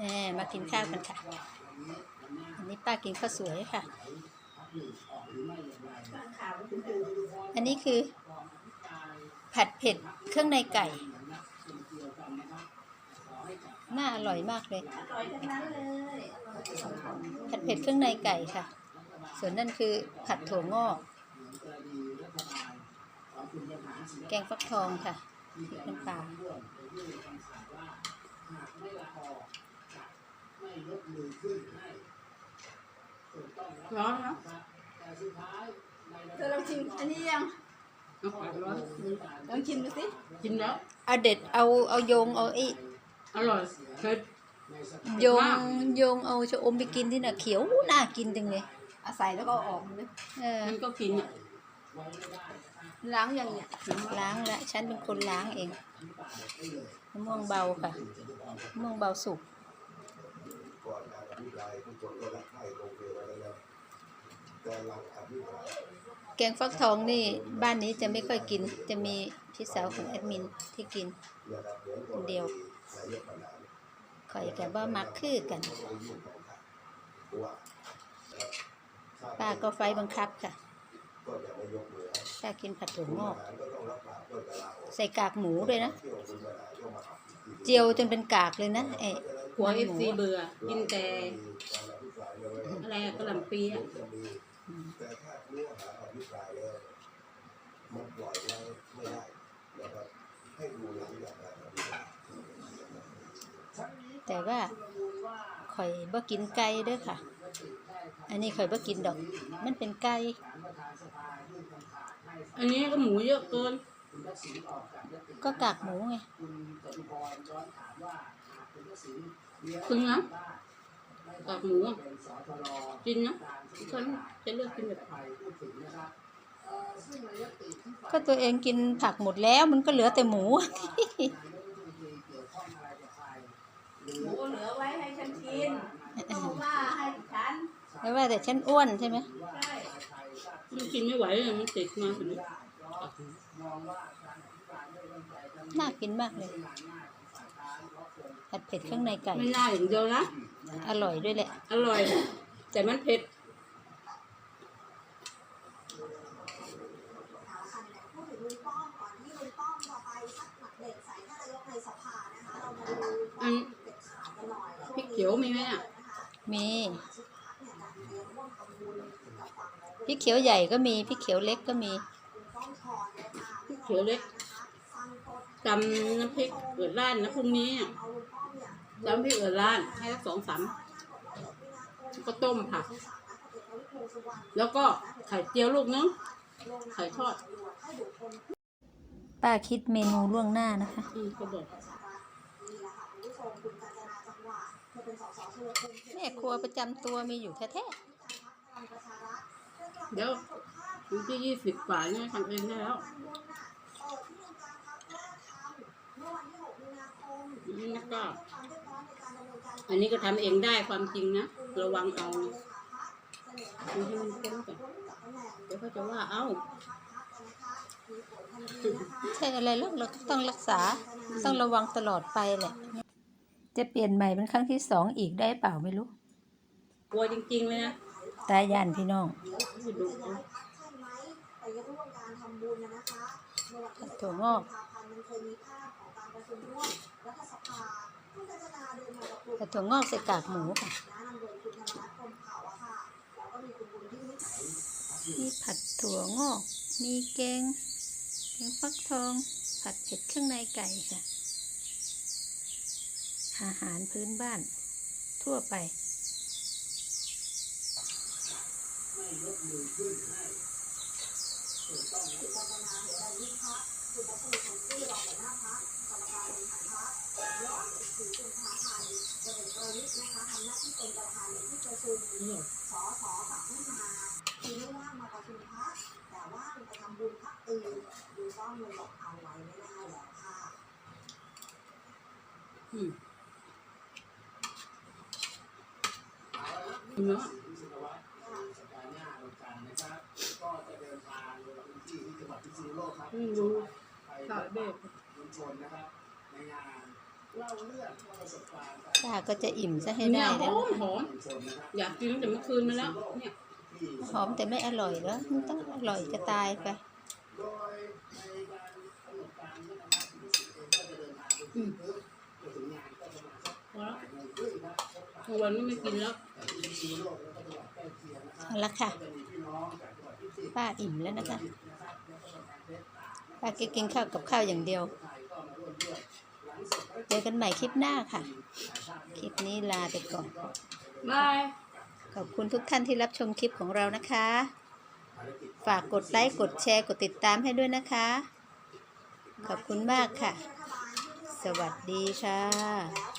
มมากินข้าวกันค่ะ อันนี้ป้ากินข้าวสวยค่ะ อันนี้คือ ผัดเผ็ดเครื่องในไก่ น่าอร่อยมากเลย ผัดเผ็ดเครื่องในไก่ค่ะ ส่วนนั่นคือผัดถั่วงอก แกงฟักทองค่ะพริกน้ำปลา ร้อนนะเธอลองชิมอันนี้ยังเอาไปร้อนลองชิมดูสิ กินแล้ว เอาเด็ดเอาเอาโยงเอาไอ้อร่อยเผ็ดโยงโยงเอาชะอมไปกินที่น่ะเขียวน่ากินจังเลยเอาใส่แล้วก็เอาออกเลยเออมันก็กินอะล้างยังเนี่ยล้างละฉันเป็นคนล้างเองมะม่วงเบาค่ะมะม่วงเบาสุก ก่อนการอภิปรายทุกคนก็รักใคร่โอเคไว้แล้วแต่หลังอภิปรายแกงฟักทองนี่บ้านนี้จะไม่ค่อยกิน จะมีพี่สาวของแอดมินที่กินครับเดียวคก็นเดียวนายกปัญหาข่อยกับว่ามักคือกันป้าก็ไฟบังคับค่ะก็จะไม่ยกมือให้ป้ากินผัดถั่วงอกใส่กากหมูด้วยนะ เจียวจนเป็นกากเลยนะไอ หัวมันเอหฟมูซีอะเบื่อ กินแต่การอภิปรายเลยอะไรกระหล่ำปีอะจะมีแต่ถ้าเนื้อหาอภิปรายแล้วมันปล่อยไว้ไม่ได้นะครับให้ดูหลังจากการอภิปรายแต่ว่าข่อยบ่กินไก่เด้อค่ะ อันนี้ข่อยบ่กินดอก มันเป็นไก่ อันนี้ก็หมูเยอะเกิน ก็กากหมูไง ถึงนะกากหมูอะกินนะฉันจะเลือกกินแบบก็ตัวเองกินผักหมดแล้วมันก็เหลือแต่หมูหมูเหลือไว้ให้ฉันกินเพราะว่าให้ฉันไม่ว่าแต่ฉันอ้วนใช่ไหมใช่มันกินไม่ไหวเลยมันติดมาถึงน่ากินมากเลย ผัดเผ็ดเครื่องในไก่ ไม่น่าอย่างเดียวนะ อร่อยด้วยแหละ อร่อย แต่มันเผ็ดพูดถึงลุงป้อมก่อนที่ลุงป้อมจะไปซักหมัดเด็กใส่ท่านนายกในสภานะคะเรามาดูลุงป้ออัมนเด็ดขาดกันหน่อยพริกเขียวมีไหมอะมีชุดพักเนี่ยการเตรียมร่วมทำบุญกับฝั่งของพริกเขียวใหญ่ก็มีพริกเขียวเล็กก็มีลุงป้อมถอนเลยค่ะพริกเขียวเล็กสร้างต้น จำน้ำพริกเกิดร้านนะพรุ่งนี้อะเอาลุงป้อมเนี่ยจำพริกเกิดร้านให้สักสองสามก็ต้มผัก แล้วก็ไข่เจียวลูกนึงไข่ทอดป้าคิดเมนูล่วงหน้านะคะอืมก็บอกนี่แหละค่ะคุณผู้ชมคุณกาญจนาจังหวัดเธอเป็นสสชัยภูมิเขตแม่ครัวประจำตัวมีอยู่แท้การพรรคพลังประชารัฐเรื่องกลับเดี๋ยวถึงที่ยี่สิบกว่าเนี่ยทำเองได้แล้วนี่ ก็ อันนี้ก็ทำเองได้ความจริงนะ ระวังเอาดูให้มันพ้นก่อนเดี๋ยวเขาจะว่าเอ้าๆใช่อะไรแล้วเราก็ต้องรักษาต้องระวังตลอดไปแหละ จะเปลี่ยนใหม่เป็นครั้งที่สองอีกได้เปล่าไม่รู้ กลัวจริงๆเลยนะตายยานพี่น้องดูไปร่วมการทำบุญนะคะในวันที่ถั่วงอก กุมภาพันธ์มันเคยมีภาพของการประชุมร่ถั่วงอกใส่กากหมูค่ะนะนำโดยคุณนรัตน์พรหมเผ่าอะค่ะแล้วก็มีคุณบุญที่นิสัยมีผัดถั่วงอก มีแกงแกงฟักทอง ผัดเผ็ดเครื่องในไก่ค่ะ อาหารพื้นบ้านทั่วไปสอสอฝากให้มาคือไม่ว่างมาประชุมพักต่ว่างไปทำบุญพักอื่นดูซ่อมเลยบอกาไว้ไม่ได้แล้วค่ะ เนาะอืมดู ข่าวเด็กมวลชนนะครับในงานป้าก็จะอิ่มซะให้เนี่ได้ยหแล้อวมหอมอยากกินตั้งแต่เมื่อคืนมาแล้วเนี่ยหอมแต่ไม่อร่อยแล้วมันต้องอร่อยจะตายไปอืมพอแล้วกลางวันก็ไม่กินแล้วเอาละค่ะ ป้าอิ่มแล้วนะคะ ป้าก็กินข้าวกับข้าวอย่างเดียว เจอกันใหม่คลิปหน้าค่ะ คลิปนี้ลาไปก่อน บาย ขอบคุณทุกท่านที่รับชมคลิปของเรานะคะ ฝากกดไลค์กดแชร์กดติดตามให้ด้วยนะคะ ขอบคุณมากค่ะ สวัสดีค่ะแล้ว